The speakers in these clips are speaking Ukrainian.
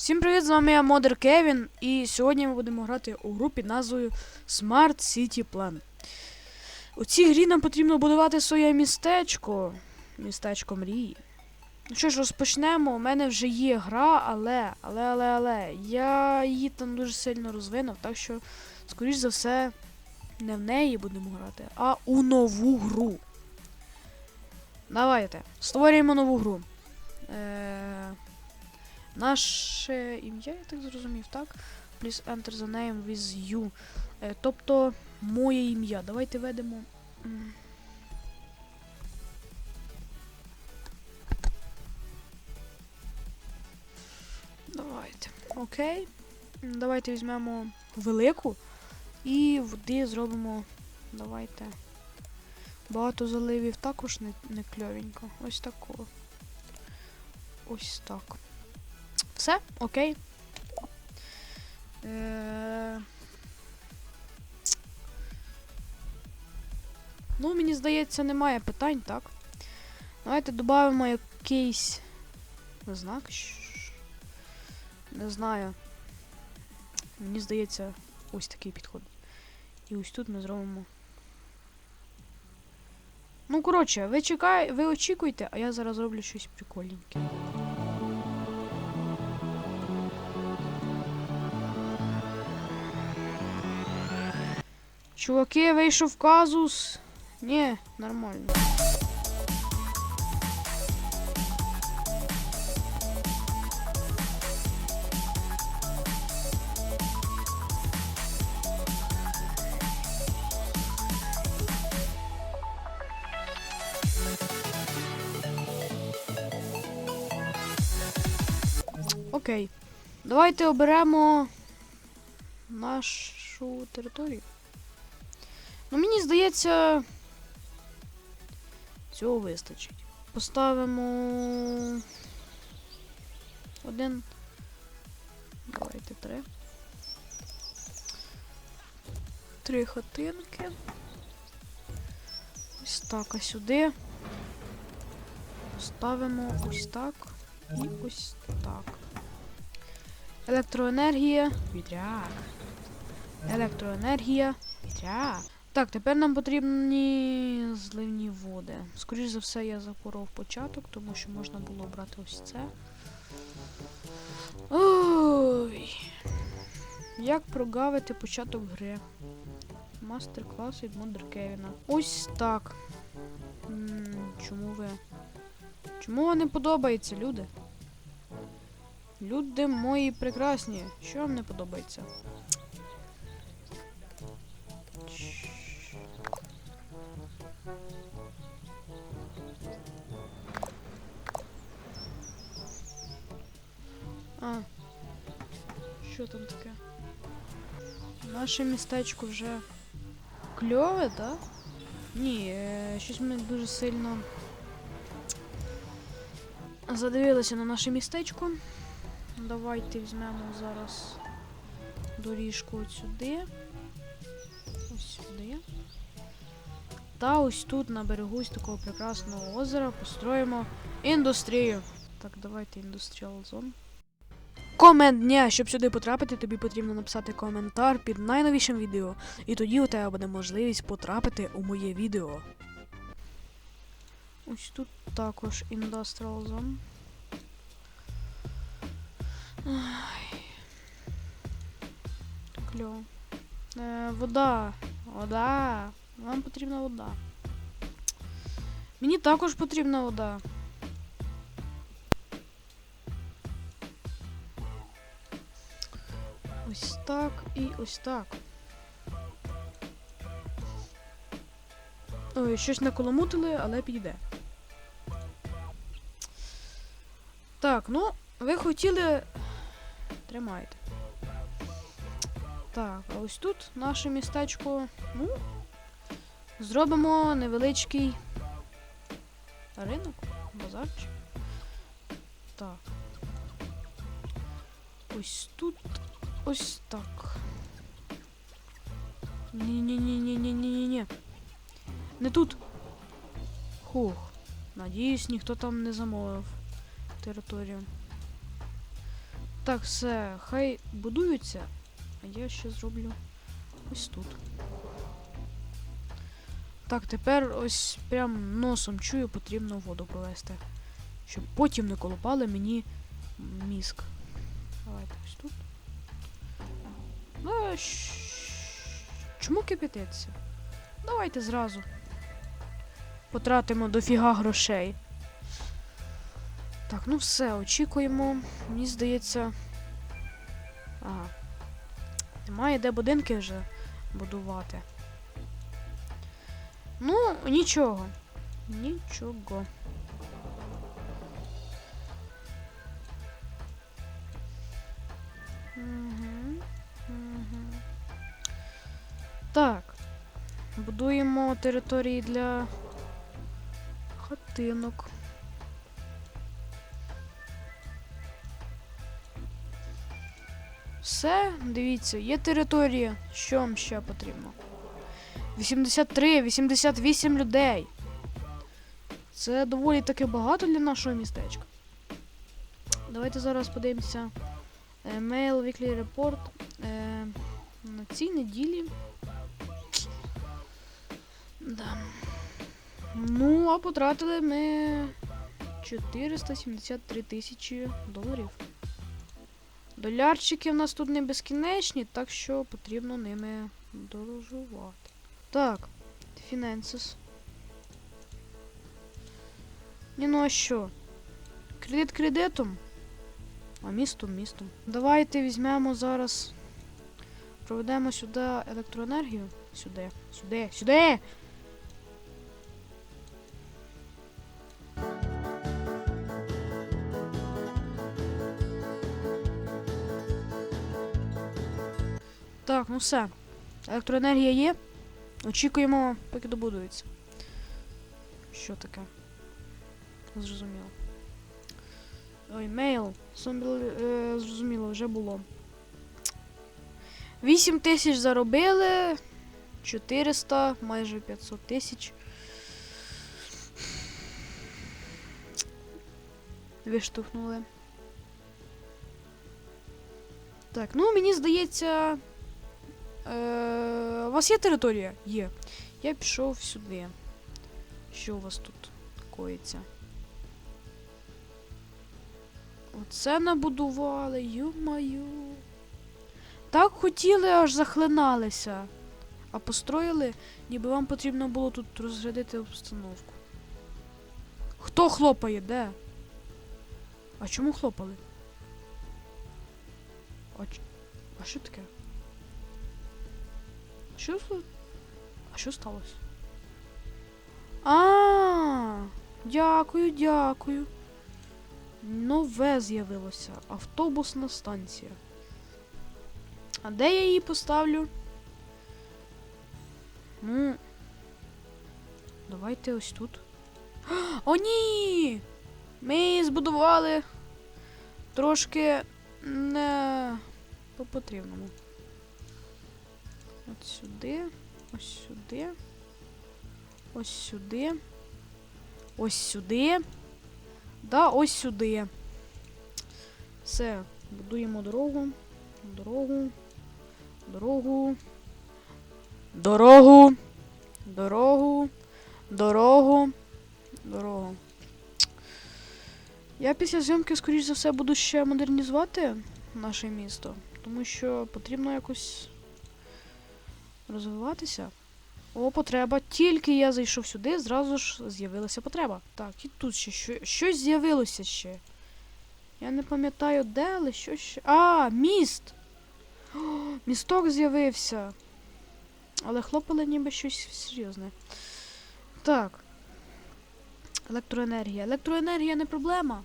Всім привіт, з вами я Модер Кевін, і сьогодні ми будемо грати у гру під назвою Smart City Plan. У цій грі нам потрібно будувати своє містечко. Містечко мрії. Ну що ж, розпочнемо. У мене вже є гра, але, але, але, але. Я її там дуже сильно розвинув, так що, скоріш за все, не в неї будемо грати, а у нову гру. Давайте. Створюємо нову гру. Е- Наше ім'я, я так зрозумів, так? Please enter the name with you. Е, тобто моє ім'я. Давайте ведемо. Давайте. Окей. Давайте візьмемо велику і води зробимо. Давайте. Багато заливів також не, не кльовенько. Ось такого. Ось так. Все, окей. Е... Ну, мені здається, немає питань, так? Давайте додамо якийсь знак. Не знаю. Мені здається, ось такий підходить. І ось тут ми зробимо. Ну, коротше, ви чекай, ви очікуйте, а я зараз зроблю щось прикольненьке. Чуваки, вийшов казус. Ні, нормально. Окей. Давайте оберемо нашу територію. Ну, мені здається, цього вистачить. Поставимо один. Давайте три. Три хатинки. Ось так, а сюди. Ставимо ось так і ось так. Електроенергія. Вітряк. Електроенергія. Вітряк. Так, тепер нам потрібні зливні води. Скоріше за все, я запоров початок, тому що можна було обрати ось це. Ой. Як прогавити початок гри? Мастер-клас від Модер Кевіна. Ось так. Чому ви? Чому вам не подобається, люди? Люди мої прекрасні. Що вам не подобається? А. Що там таке? Наше містечко вже кльове, так? Ні, е, щось ми дуже сильно задивилися на наше містечко. Давайте візьмемо зараз доріжку от сюди. Та ось тут на берегу ось такого прекрасного озера построїмо індустрію. Так, давайте індустріал зон. Комент дня, щоб сюди потрапити, тобі потрібно написати коментар під найновішим відео. І тоді у тебе буде можливість потрапити у моє відео. Ось тут також Zone. Ай. Кльово. Е, вода. Вода. Вам потрібна вода. Мені також потрібна вода. Ось так і ось так. Ой, щось наколамутили, але підійде. Так, ну, ви хотіли. Тримайте. Так, а ось тут наше містечко. Ну. Зробимо невеличкий ринок, базарчик. Так. Ось тут ось так. Ні-ні-ні-ні-ні-ні-ні. Не тут. Хух. Надіюсь, ніхто там не замовив територію. Так, все, хай будуються, а я ще зроблю ось тут. Так, тепер ось прям носом чую, потрібно воду провести. Щоб потім не колупали мені мізк. Давайте ось тут. Ну, чому кипятиться? Давайте зразу. Потратимо дофіга грошей. Так, ну все, очікуємо. Мені здається. Ага. Немає де будинки вже будувати. Ну, нічого. Нічого. Так. Будуємо території для хатинок. Все, дивіться, є територія. Що вам ще потрібно? 83, 88 людей. Це доволі таки багато для нашого містечка. Давайте зараз подивимося. Е, Mail Weekly Report. Е, на цій неділі. Да. Ну, а потратили ми 473 тисячі доларів. Долярчики в нас тут не безкінечні, так що потрібно ними дорожувати. Так, Finances. Ні, ну а що? Кредит кредитом, а містом містом. Давайте візьмемо зараз. Проведемо сюди електроенергію. Сюди, сюди, сюди! Так, ну все. Електроенергія є. Очікуємо, поки добудується. Що таке? Зрозуміло. Ой, мейл. Сумбіл, е, зрозуміло, вже було. 8 тисяч заробили. 400, майже 500 тисяч. Виштовхнули. Так, ну мені здається. Е, у вас є територія? Є. Я пішов сюди. Що у вас тут коїться? Оце набудували, ю-маю. Так хотіли, аж захлиналися. А построїли, ніби вам потрібно було тут розрядити обстановку. Хто хлопає? Де? А чому хлопали? А, ч... а що таке? Що А що сталося? А, дякую, дякую. Нове з'явилося. Автобусна станція. А де я її поставлю? Ну. Давайте ось тут. О, ні! Ми збудували трошки не по потрібному. От сюди, ось сюди, ось сюди, ось сюди. Да, ось сюди. Все, будуємо дорогу, дорогу, дорогу, дорогу, дорогу, дорогу, дорогу. Я після зйомки, скоріш за все, буду ще модернізувати наше місто, тому що потрібно якось розвиватися. О, потреба. Тільки я зайшов сюди, зразу ж з'явилася потреба. Так, і тут ще що, щось з'явилося ще. Я не пам'ятаю де, але що ще. А, міст! О, місток з'явився. Але хлопали ніби щось серйозне. Так. Електроенергія. Електроенергія не проблема.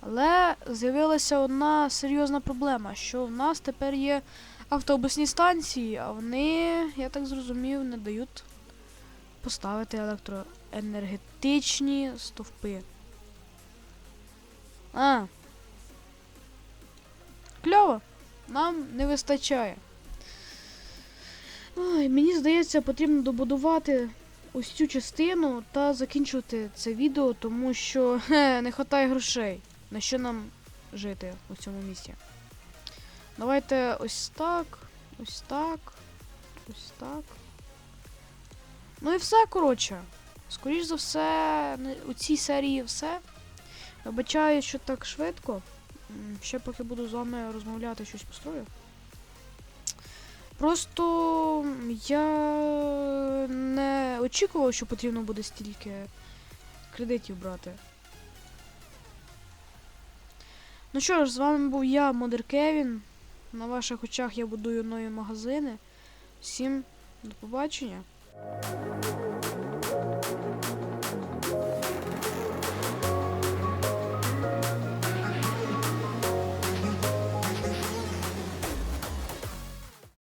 Але з'явилася одна серйозна проблема, що в нас тепер є автобусні станції, а вони, я так зрозумів, не дають поставити електроенергетичні стовпи. А. Кльово. Нам не вистачає. Ой, мені здається, потрібно добудувати ось цю частину та закінчувати це відео, тому що хе, не вистачає грошей. На що нам жити у цьому місті. Давайте ось так, ось так, ось так. Ну і все, коротше. Скоріш за все, у цій серії все. Вибачаю, що так швидко. Ще поки буду з вами розмовляти, щось построю. Просто я не очікував, що потрібно буде стільки кредитів брати. Ну що ж, з вами був я, Модер Кевін. На ваших очах я будую нові магазини. Всім до побачення.